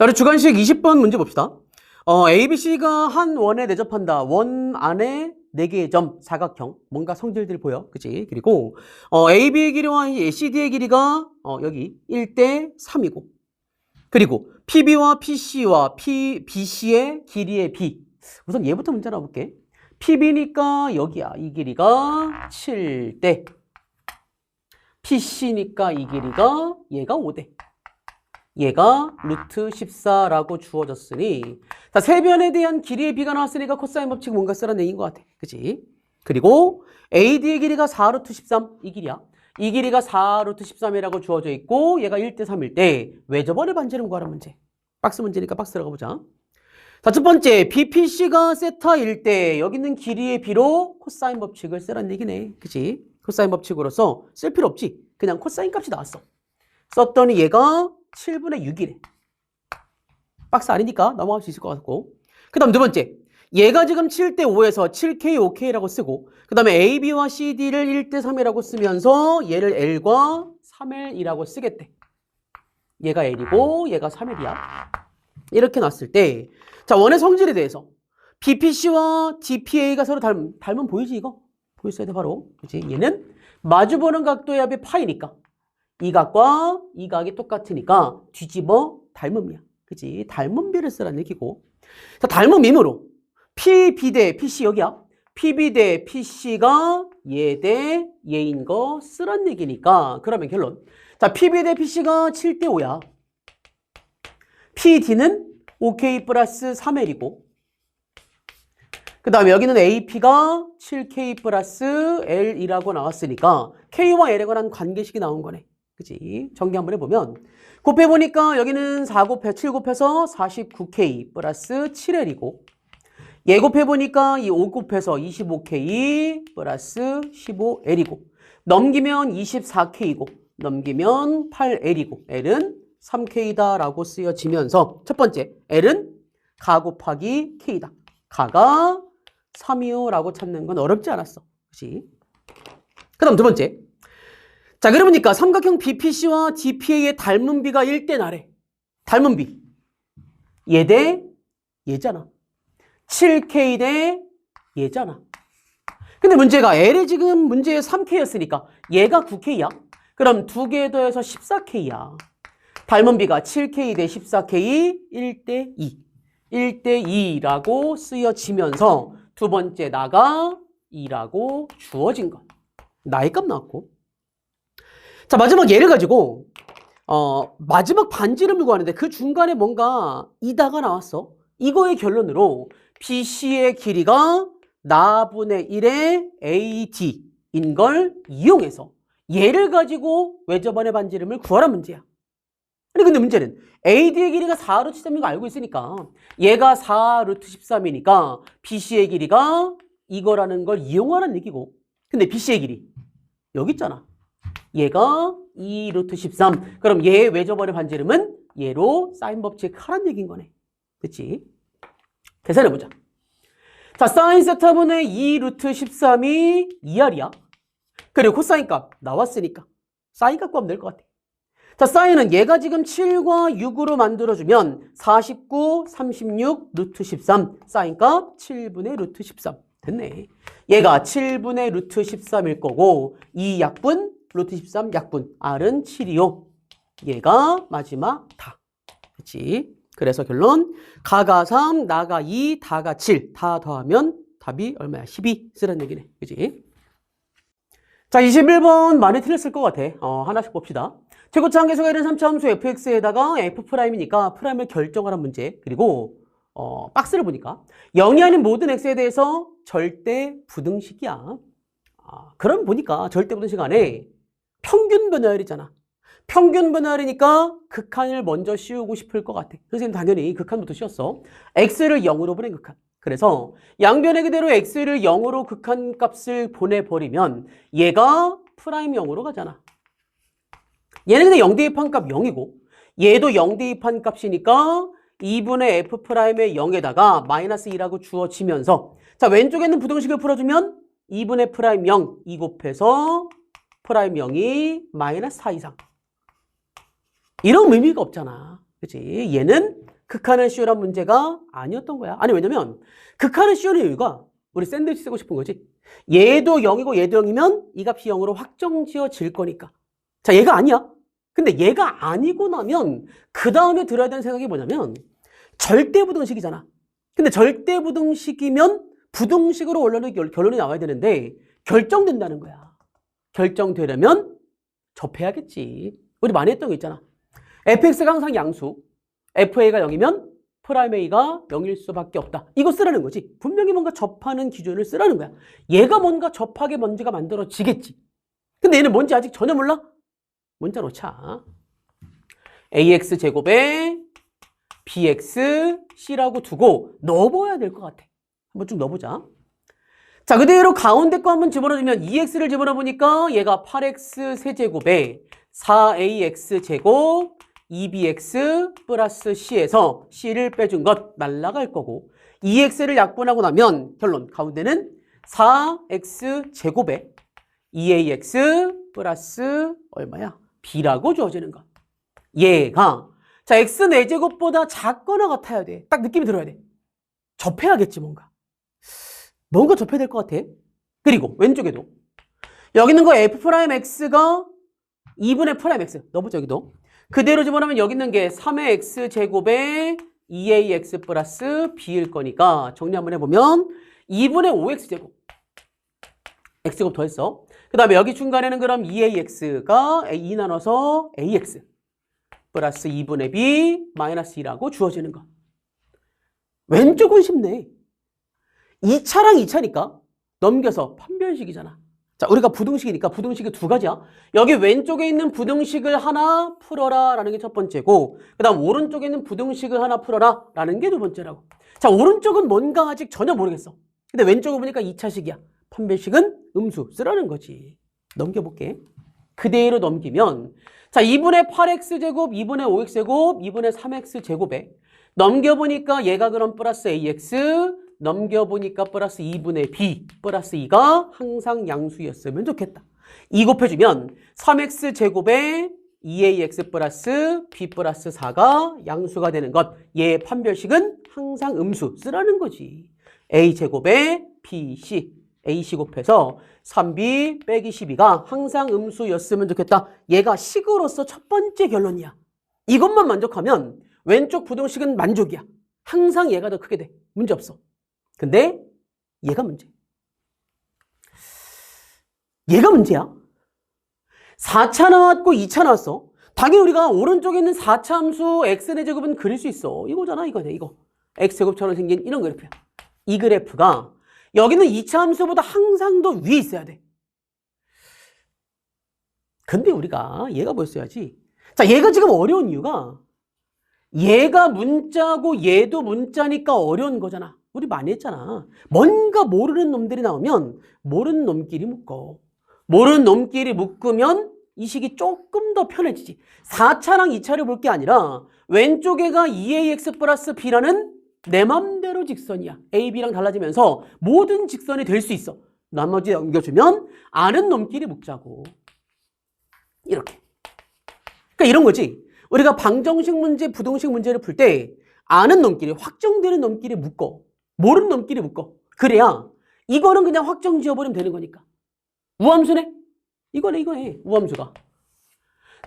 자, 우리 주관식 20번 문제 봅시다. 어, ABC가 한 원에 내접한다. 원 안에 4개의 점, 사각형. 뭔가 성질들 보여. 그치? 그리고, 어, AB의 길이와 이 CD의 길이가, 어, 여기 1대 3이고. 그리고 PB와 PC와 P, BC의 길이의 B. 우선 얘부터 문제 나볼게. PB니까 여기야. 이 길이가 7대. PC니까 이 길이가 얘가 5대. 얘가 루트 14라고 주어졌으니 자, 세변에 대한 길이의 비가 나왔으니까 코사인 법칙 뭔가 쓰라는 얘기인 것 같아. 그치? 그리고 AD의 길이가 4루트 13. 이 길이야. 이 길이가 4루트 13이라고 주어져 있고 얘가 1대 3일 때 외접원의 반지름 구하라 문제. 박스 문제니까 박스 들어가 보자. 자, 첫 번째 BPC가 세타일 때 여기 있는 길이의 비로 코사인 법칙을 쓰라는 얘기네. 그치? 코사인 법칙으로서 쓸 필요 없지. 그냥 코사인 값이 나왔어. 썼더니 얘가 7분의 6이래. 박스 아니니까 넘어갈 수 있을 것 같고. 그 다음 두 번째. 얘가 지금 7대 5에서 7K, 5K라고 쓰고, 그 다음에 AB와 CD를 1대 3이라고 쓰면서 얘를 L과 3L이라고 쓰겠대. 얘가 L이고, 얘가 3L이야. 이렇게 놨을 때, 자, 원의 성질에 대해서 BPC와 DPA가 서로 닮, 닮은 보이지, 이거? 보였어야 돼, 바로. 그치? 얘는 마주보는 각도의 합이 파이니까. 이 각과 이 각이 똑같으니까 뒤집어 닮음이야. 그치? 닮음비를 쓰라는 얘기고. 자, 닮음임으로 PB 대 PC 여기야. PB 대 PC가 얘 대 얘인 거 쓰란 얘기니까 그러면 결론. 자, PB 대 PC가 7대 5야. PD는 OK 플러스 3L이고 그 다음에 여기는 AP가 7K 플러스 L이라고 나왔으니까 K와 L에 관한 관계식이 나온 거네. 그지? 정리 한번 해보면 곱해보니까 여기는 4 곱해 7 곱해서 49K 플러스 7L이고 얘 곱해보니까 이 5 곱해서 25K 플러스 15L이고 넘기면 24K이고 넘기면 8L이고 L은 3K다 라고 쓰여지면서 첫 번째 L은 가 곱하기 K다. 가가 3이요 라고 찾는 건 어렵지 않았어. 그 다음 두 번째. 자, 그러니까 삼각형 BPC와 DPA의 닮은 비가 1대 나래. 닮은 비. 얘 대 얘잖아. 7K 대 얘잖아. 근데 문제가 L이 지금 문제에 3K였으니까 얘가 9K야. 그럼 두 개 더해서 14K야. 닮은 비가 7K 대 14K 1대 2. 1대 2라고 쓰여지면서 두 번째 나가 2라고 주어진 것. 나이값 나왔고. 자, 마지막 예를 가지고, 어, 마지막 반지름을 구하는데 그 중간에 뭔가 이다가 나왔어. 이거의 결론으로 BC의 길이가 나분의 1의 AD인 걸 이용해서 얘를 가지고 외접안의 반지름을 구하라 문제야. 아니 근데 문제는 AD의 길이가 4루트 13인 거 알고 있으니까 얘가 4루트 13이니까 BC의 길이가 이거라는 걸 이용하라는 얘기고 근데 BC의 길이 여기 있잖아. 얘가 2 루트 13. 그럼 얘 외접원의 반지름은 얘로 사인 법칙 하란 얘기인 거네. 그치? 계산해보자. 자, 사인 세타분의 2 루트 13이 2R이야. 그리고 코사인 값 나왔으니까 사인 값 구하면 될 것 같아. 자, 사인은 얘가 지금 7과 6으로 만들어주면 49, 36, 루트 13. 사인 값 7분의 루트 13. 됐네. 얘가 7분의 루트 13일 거고, 이 약분, 루트 13 약분. R은 7이요. 얘가 마지막 다. 그치? 그래서 결론, 가가 3, 나가 2, 다가 7. 다 더하면 답이 얼마야? 12. 쓰라는 얘기네. 그치? 자, 21번 많이 틀렸을 것 같아. 어, 하나씩 봅시다. 최고차 한계수가 이른 3차 함수 fx에다가 f'이니까 프라임을 결정하라는 문제. 그리고 어, 박스를 보니까 0이 아닌 모든 x에 대해서 절대 부등식이야. 아, 그럼 보니까 절대 부등식 안에 평균 분할이잖아. 평균 분할이니까 극한을 먼저 씌우고 싶을 것 같아. 선생님 당연히 극한부터 씌웠어. x를 0으로 보낸 극한. 그래서 양변의 그대로 x를 0으로 극한 값을 보내버리면 얘가 프라임 0으로 가잖아. 얘는 근데 0 대입한 값 0이고 얘도 0 대입한 값이니까 2분의 f 프라임의 0에다가 마이너스 2라고 주어지면서 자 왼쪽에 있는 부등식을 풀어주면 2분의 프라임 0 2 곱해서 프라임 0이 마이너스 4 이상 이런 의미가 없잖아 그치? 얘는 극한을 씌우란 문제가 아니었던 거야. 아니, 왜냐면 극한을 씌우는 이유가 우리 샌드위치 쓰고 싶은 거지. 얘도 0이고 얘도 0이면 이 값이 0으로 확정 지어질 거니까. 자, 얘가 아니야. 근데 얘가 아니고 나면 그 다음에 들어야 되는 생각이 뭐냐면 절대부등식이잖아. 근데 절대부등식이면 부등식으로 원래는 결- 결론이 나와야 되는데 결정된다는 거야. 결정되려면 접해야겠지. 우리 많이 했던 거 있잖아. fx가 항상 양수, fa가 0이면 프라임 a가 0일 수밖에 없다. 이거 쓰라는 거지. 분명히 뭔가 접하는 기준을 쓰라는 거야. 얘가 뭔가 접하게 먼지가 만들어지겠지. 근데 얘는 뭔지 아직 전혀 몰라? 문자 놓자. ax 제곱에 bx c라고 두고 넣어봐야 될 것 같아. 한번 쭉 넣어보자. 자, 그대로 가운데 거 한번 집어넣으면 2x를 집어넣으니까 얘가 8x 세제곱에 4ax 제곱 2bx 플러스 c에서 c를 빼준 것 날라갈 거고 2x를 약분하고 나면 결론 가운데는 4x 제곱에 2ax 플러스 얼마야? b라고 주어지는 것. 얘가 자 x 4제곱보다 작거나 같아야 돼. 딱 느낌이 들어야 돼. 접해야겠지 뭔가. 뭔가 접해야 될 것 같아. 그리고 왼쪽에도. 여기 있는 거 f'x가 2분의 프라임 x. 넣어보자 여기도. 그대로 집어넣으면 여기 있는 게 3의 x 제곱에 2ax 플러스 b일 거니까 정리 한번 해보면 2분의 5x 제곱. X제곱 더했어. 그 다음에 여기 중간에는 그럼 2ax가 2 나눠서 ax 플러스 2분의 b 마이너스 2라고 주어지는 거. 왼쪽은 쉽네 2차랑 2차니까 넘겨서 판별식이잖아. 자, 우리가 부등식이니까 부등식이 두 가지야. 여기 왼쪽에 있는 부등식을 하나 풀어라 라는 게 첫 번째고 그 다음 오른쪽에 있는 부등식을 하나 풀어라 라는 게 두 번째라고. 자, 오른쪽은 뭔가 아직 전혀 모르겠어. 근데 왼쪽을 보니까 2차식이야. 판별식은 음수 쓰라는 거지. 넘겨볼게. 그대로 넘기면 자, 2분의 8x 제곱, 2분의 5x 제곱, 2분의 3x 제곱에 넘겨보니까 얘가 그럼 플러스 ax 넘겨보니까 플러스 2분의 b 플러스 2가 항상 양수였으면 좋겠다. 2 곱해주면 3x 제곱에 2ax 플러스 b 플러스 4가 양수가 되는 것. 얘 판별식은 항상 음수 쓰라는 거지. a 제곱에 bc ac 곱해서 3b 빼기 12가 항상 음수였으면 좋겠다. 얘가 식으로서 첫 번째 결론이야. 이것만 만족하면 왼쪽 부등식은 만족이야. 항상 얘가 더 크게 돼. 문제 없어. 근데 얘가 문제. 얘가 문제야. 4차 나왔고 2차 나왔어. 당연히 우리가 오른쪽에 있는 4차 함수 x의 제곱은 그릴 수 있어. 이거잖아, 이거네, 이거. x제곱처럼 생긴 이런 그래프야. 이 그래프가 여기는 2차 함수보다 항상 더 위에 있어야 돼. 근데 우리가 얘가 뭐였어야지? 자, 얘가 지금 어려운 이유가 얘가 문자고 얘도 문자니까 어려운 거잖아. 우리 많이 했잖아. 뭔가 모르는 놈들이 나오면 모르는 놈끼리 묶어. 모르는 놈끼리 묶으면 이 식이 조금 더 편해지지. 4차랑 2차를 볼 게 아니라 왼쪽에가 2ax 플러스 b라는 내 맘대로 직선이야. a, b랑 달라지면서 모든 직선이 될 수 있어. 나머지 넘겨주면 아는 놈끼리 묶자고. 이렇게. 그러니까 이런 거지. 우리가 방정식 문제, 부동식 문제를 풀 때 아는 놈끼리, 확정되는 놈끼리 묶어. 모르는 놈끼리 묶어. 그래야 이거는 그냥 확정 지어버리면 되는 거니까. 우함수네? 이거네, 이거네. 우함수가.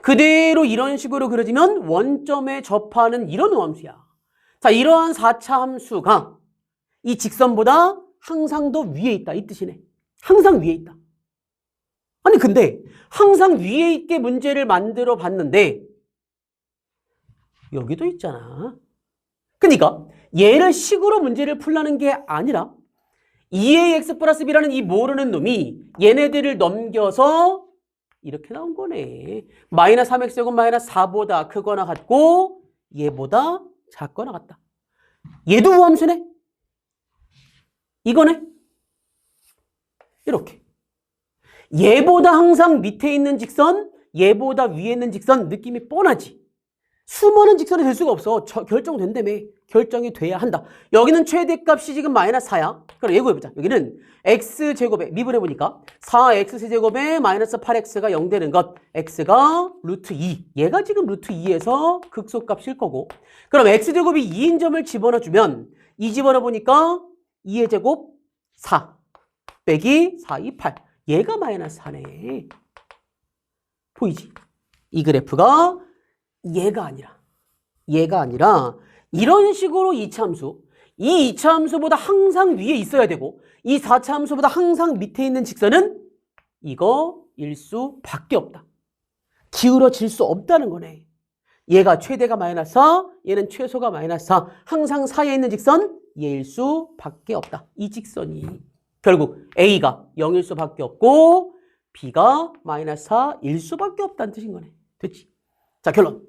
그대로 이런 식으로 그려지면 원점에 접하는 이런 우함수야. 자, 이러한 4차 함수가 이 직선보다 항상 더 위에 있다. 이 뜻이네. 항상 위에 있다. 아니, 근데 항상 위에 있게 문제를 만들어 봤는데 여기도 있잖아. 그러니까 얘를 식으로 문제를 풀라는 게 아니라 2ax 플러스 b라는 이 모르는 놈이 얘네들을 넘겨서 이렇게 나온 거네. 마이너스 3x 제곱 마이너스 4보다 크거나 같고 얘보다 작거나 같다. 얘도 우함수네? 이거네? 이렇게. 얘보다 항상 밑에 있는 직선, 얘보다 위에 있는 직선 느낌이 뻔하지. 수많은 직선이 될 수가 없어. 저- 결정된다며. 결정이 돼야 한다. 여기는 최대값이 지금 마이너스 4야. 그럼 예고해보자. 여기는 x제곱에 미분해보니까 4x제곱에 마이너스 8x가 0 되는 것. x가 루트 2. 얘가 지금 루트 2에서 극소값일 거고. 그럼 x제곱이 2인 점을 집어넣어주면 이 집어넣어보니까 2의 제곱 4 빼기 4, 2, 8. 얘가 마이너스 4네. 보이지? 이 그래프가 얘가 아니라 얘가 아니라 이런 식으로 이차함수 이 이차함수보다 항상 위에 있어야 되고 이 4차함수보다 항상 밑에 있는 직선은 이거 일수 밖에 없다. 기울어질 수 없다는 거네. 얘가 최대가 마이너스 4, 얘는 최소가 마이너스 4. 항상 사이에 있는 직선 얘일 수 밖에 없다. 이 직선이 결국 A가 0일 수밖에 없고 B가 마이너스 4일 수밖에 없다는 뜻인 거네. 됐지? 자, 결론.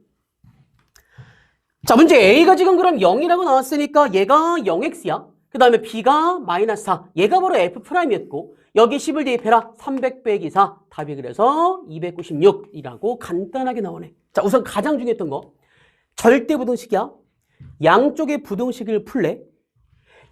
자, 문제 A가 지금 그럼 0이라고 나왔으니까 얘가 0x야. 그 다음에 B가 마이너스 4. 얘가 바로 F'이었고 여기 10을 대입해라. 300 빼기 4. 답이 그래서 296이라고 간단하게 나오네. 자, 우선 가장 중요했던 거. 절대 부등식이야. 양쪽의 부등식을 풀래.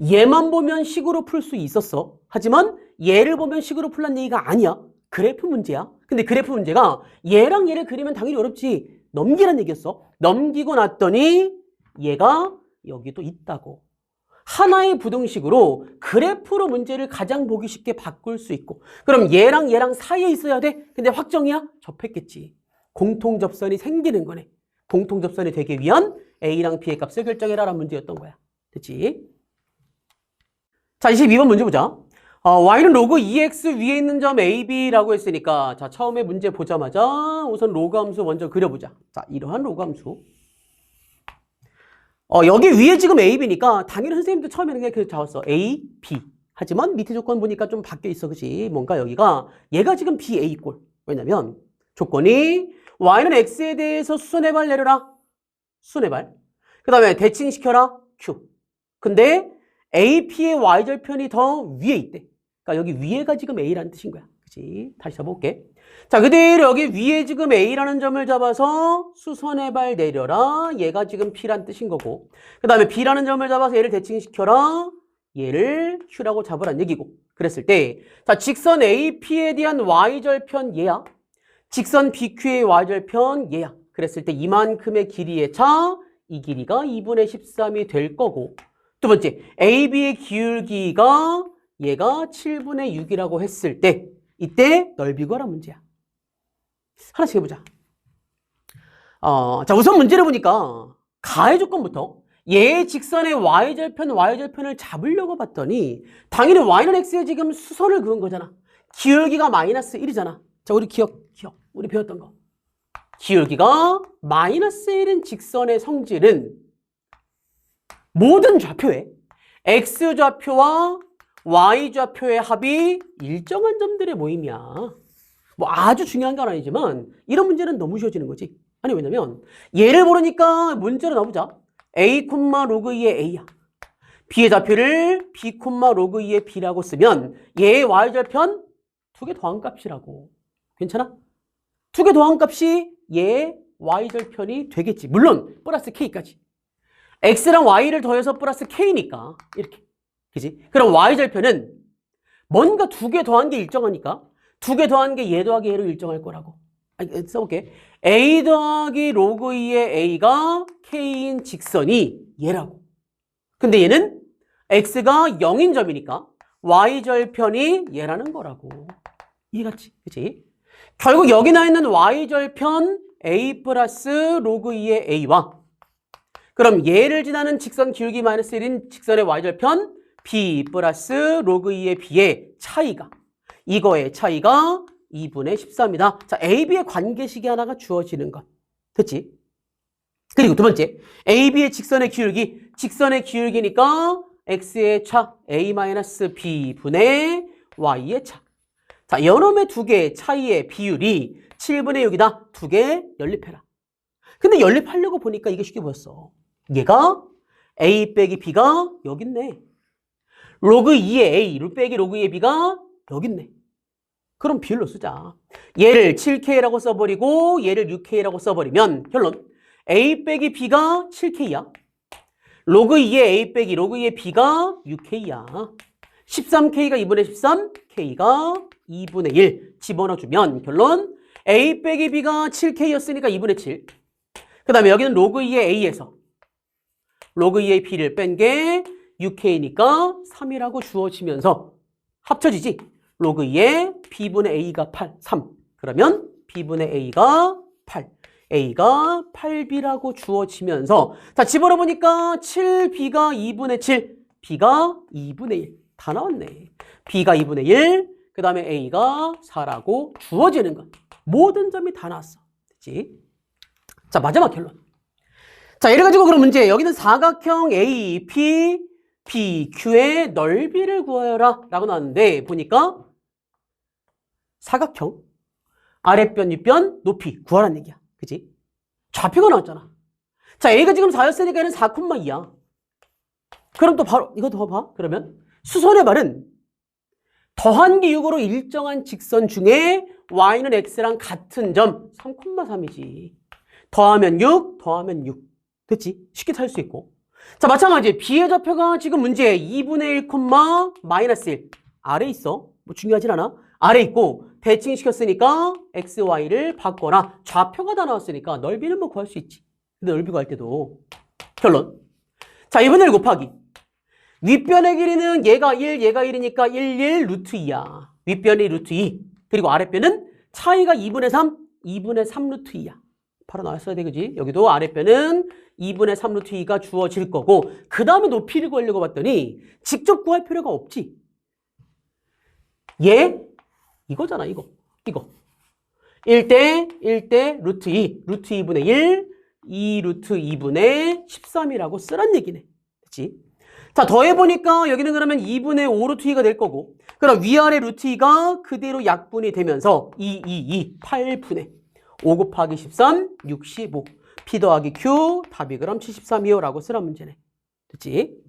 얘만 보면 식으로 풀 수 있었어. 하지만 얘를 보면 식으로 풀란 얘기가 아니야. 그래프 문제야. 근데 그래프 문제가 얘랑 얘를 그리면 당연히 어렵지. 넘기란 얘기였어. 넘기고 났더니 얘가 여기도 있다고. 하나의 부등식으로 그래프로 문제를 가장 보기 쉽게 바꿀 수 있고 그럼 얘랑 얘랑 사이에 있어야 돼? 근데 확정이야? 접했겠지. 공통접선이 생기는 거네. 공통접선이 되기 위한 A랑 B의 값을 결정해라라는 문제였던 거야. 됐지? 자, 22번 문제 보자. 어, y는 로그 2x 위에 있는 점 ab라고 했으니까 자 처음에 문제 보자마자 우선 로그 함수 먼저 그려보자. 자 이러한 로그 함수. 어, 여기 위에 지금 ab니까 당연히 선생님도 처음에는 그냥 그 잡았어. a, b. 하지만 밑에 조건 보니까 좀 바뀌어 있어, 그지? 뭔가 여기가 얘가 지금 b, a 꼴. 왜냐면 조건이 y는 x에 대해서 수선의 발 내려라. 수선의 발. 그 다음에 대칭시켜라. q. 근데 AP의 y절편이 더 위에 있대. 그러니까 여기 위에가 지금 A라는 뜻인 거야. 그치? 다시 잡아볼게. 자, 그대로 여기 위에 지금 A라는 점을 잡아서 수선의 발 내려라. 얘가 지금 P란 뜻인 거고. 그 다음에 B라는 점을 잡아서 얘를 대칭시켜라. 얘를 Q라고 잡으란 얘기고. 그랬을 때, 자, 직선 AP에 대한 y절편 얘야. 직선 BQ의 y절편 얘야. 그랬을 때 이만큼의 길이의 차, 이 길이가 2분의 13이 될 거고. 두 번째, AB의 기울기가 얘가 7분의 6이라고 했을 때 이때 넓이 구하라 문제야. 하나씩 해보자. 어, 자 우선 문제를 보니까 가해 조건부터 얘 직선의 y절편, y절편을 잡으려고 봤더니 당연히 y는 x에 지금 수선을 그은 거잖아. 기울기가 마이너스 1이잖아. 자 우리 기억, 기억. 우리 배웠던 거. 기울기가 마이너스 1인 직선의 성질은 모든 좌표에 x좌표와 y좌표의 합이 일정한 점들의 모임이야. 뭐 아주 중요한 건 아니지만 이런 문제는 너무 쉬워지는 거지. 아니 왜냐면 얘를 모르니까 문제로 나오자. a, 로그 2의 a야. b의 좌표를 b, 로그 2의 b라고 쓰면 얘의 y절편 두개 더한 값이라고. 괜찮아? 두 개 더한 값이 얘의 y절편이 되겠지. 물론 플러스 k까지. x랑 y를 더해서 플러스 k니까 이렇게 그지? 그럼 y절편은 뭔가 두 개 더한 게 일정하니까 두 개 더한 게 얘 더하기 얘로 일정할 거라고 아니, 써볼게 a 더하기 로그 2의 a가 k인 직선이 얘라고 근데 얘는 x가 0인 점이니까 y절편이 얘라는 거라고 이해갔지? 그지? 결국 여기 나 있는 y절편 a 플러스 로그 2의 a와 그럼 얘를 지나는 직선 기울기 마이너스 1인 직선의 y절편 b 플러스 로그 2의 b의 차이가 이거의 차이가 2분의 13이다. 자, AB의 관계식이 하나가 주어지는 것. 됐지? 그리고 두 번째, AB의 직선의 기울기. 직선의 기울기니까 x의 차 a-b 분의 y의 차. 자, 여놈의 두 개의 차이의 비율이 7분의 6이다. 두 개 연립해라. 근데 연립하려고 보니까 이게 쉽게 보였어. 얘가 a 빼기 b가 여기 있네. 로그 2의 a, 루 빼기 로그 2의 b가 여기 있네. 그럼 비율로 쓰자. 얘를 7k라고 써버리고 얘를 6k라고 써버리면 결론 A 빼기 B가 7K야. 로그 2의 A 빼기 로그 2의 B가 6K야. 13K가 2분의 13, K가 2분의 1 집어넣어주면 결론 A 빼기 B가 7K였으니까 2분의 7. 그 다음에 여기는 로그 2의 A에서 로그 2의 B를 뺀게 6K니까 3이라고 주어지면서 합쳐지지. 로그 2의 B분의 A가 8, 3. 그러면 B분의 A가 8. A가 8B라고 주어지면서 자 집어넣어 보니까 7B가 2분의 7, B가 2분의 1. 다 나왔네. B가 2분의 1, 그 다음에 A가 4라고 주어지는 것. 모든 점이 다 나왔어. 그치? 자, 마지막 결론. 자, 이래가지고 그럼 문제. 여기는 사각형 AP, BQ의 넓이를 구하여라. 라고 나왔는데, 보니까 사각형, 아랫변, 윗변, 높이 구하라는 얘기야. 그치? 좌표가 나왔잖아. 자, A가 지금 4였으니까 얘는 4,2야. 그럼 또 바로, 이거 더 봐. 그러면 수선의 말은 더한 기육으로 일정한 직선 중에 y는 x랑 같은 점 3,3이지. 더하면 6, 더하면 6. 됐지? 쉽게 살 수 있고. 자, 마찬가지. b의 좌표가 지금 문제에 2분의 1, 마이너스 1. 아래 있어. 뭐 중요하진 않아. 아래 있고 대칭시켰으니까 x, y를 바꿔라. 좌표가 다 나왔으니까 넓이는 뭐 구할 수 있지. 근데 넓이 구할 때도 결론. 자, 2분의 1 곱하기. 윗변의 길이는 얘가 1, 얘가 1이니까 1, 1 루트 2야. 윗변이 루트 2. 그리고 아랫변은 차이가 2분의 3, 2분의 3 루트 2야. 바로 나왔어야 돼, 그지? 여기도 아랫변은 2분의 3 루트 2가 주어질 거고, 그 다음에 높이를 구하려고 봤더니, 직접 구할 필요가 없지. 얘, 이거잖아, 이거. 이거. 1대 1대 루트 2, 루트 2분의 1, 2 루트 2분의 13이라고 쓰란 얘기네. 그치? 자, 더해보니까 여기는 그러면 2분의 5 루트 2가 될 거고, 그럼 위아래 루트 2가 그대로 약분이 되면서 2, 2, 2, 8분의 5 곱하기 13, 65. P 더하기 Q, 답이 그럼 73이요. 라고 쓰란 문제네. 됐지?